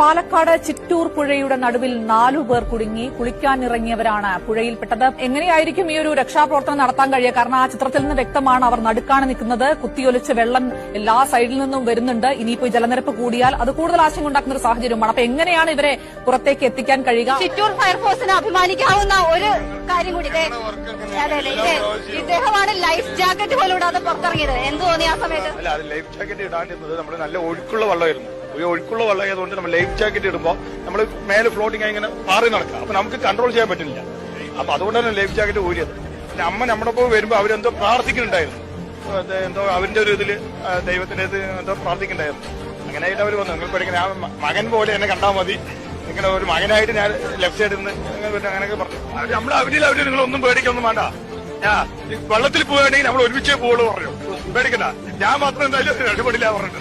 പാലക്കാട് ചിറ്റൂർ പുഴയുടെ നടുവിൽ നാലു പേർ കുടുങ്ങി കുളിക്കാനിറങ്ങിയവരാണ് പുഴയിൽപ്പെട്ടത്. എങ്ങനെയായിരിക്കും ഈ ഒരു രക്ഷാപ്രവർത്തനം നടത്താൻ കഴിയുക? കാരണം ആ ചിത്രത്തിൽ നിന്ന് വ്യക്തമാണ് അവർ നടുക്കാണ് നിൽക്കുന്നത്. കുത്തിയൊലിച്ച് വെള്ളം എല്ലാ സൈഡിൽ നിന്നും വരുന്നുണ്ട്. ഇനിയിപ്പോ ജലനിരപ്പ് കൂടിയാൽ അത് കൂടുതൽ ആശങ്ക ഉണ്ടാക്കുന്ന ഒരു സാഹചര്യമാണ്. അപ്പൊ എങ്ങനെയാണ് ഇവരെ പുറത്തേക്ക് എത്തിക്കാൻ കഴിയുക? ചിറ്റൂർ ഫയർഫോഴ്സിന് അഭിമാനിക്കാവുന്ന ഒരു കാര്യം കൂടി ഇദ്ദേഹമാണ് ലൈഫ് ജാക്കറ്റ് പോലും ഇടാതെ പുറത്തിറങ്ങിയത്. എന്ത് തോന്നി ആ സമയത്ത്? ലൈഫ് ജാക്കറ്റ് ഇടാണ്ടിരുന്നത് നമ്മൾ നല്ല ഒഴുക്കുള്ള വെള്ളമായിരുന്നു. ഒഴുക്കുള്ള വെള്ളമായതുകൊണ്ട് നമ്മൾ ലൈഫ് ജാക്കറ്റ് ഇടുമ്പോൾ നമ്മൾ മേലെ ഫ്ലോട്ടിങ് ആയി ഇങ്ങനെ മാറി നടക്കുക. അപ്പൊ നമുക്ക് കൺട്രോൾ ചെയ്യാൻ പറ്റില്ല അപ്പൊ അതുകൊണ്ടാണ് ലൈഫ് ജാക്കറ്റ് ഊരിയത്. പിന്നെ അമ്മ നമ്മുടെ ഒപ്പം വരുമ്പോൾ അവരെന്തോ പ്രാർത്ഥിക്കുന്നുണ്ടായിരുന്നു. എന്തോ അവന്റെ ഒരു ഇതിൽ ദൈവത്തിന്റെ ഇത് എന്തോ പ്രാർത്ഥിക്കുന്നുണ്ടായിരുന്നു. അങ്ങനെയായിട്ട് അവർ വന്നു. നിങ്ങൾ പഠിക്കുന്ന ആ മകൻ പോലെ എന്നെ കണ്ടാൽ മതി. നിങ്ങളുടെ ഒരു മകനായിട്ട് ഞാൻ ലെഫ്റ്റ് സൈഡിൽ നിന്ന് അങ്ങനെ അങ്ങനെയൊക്കെ പറഞ്ഞു. നമ്മൾ അവരിൽ അവർ നിങ്ങളൊന്നും പേടിക്കൊന്നും വേണ്ട. ഞാ വെള്ളത്തിൽ പോവുകയാണെങ്കിൽ നമ്മൾ ഒരുമിച്ചേ പോകുള്ളൂ പറഞ്ഞു. പേടിക്കണ്ട. ഞാൻ മാത്രം എന്തായാലും രക്ഷപ്പെടില്ല പറഞ്ഞിട്ട്.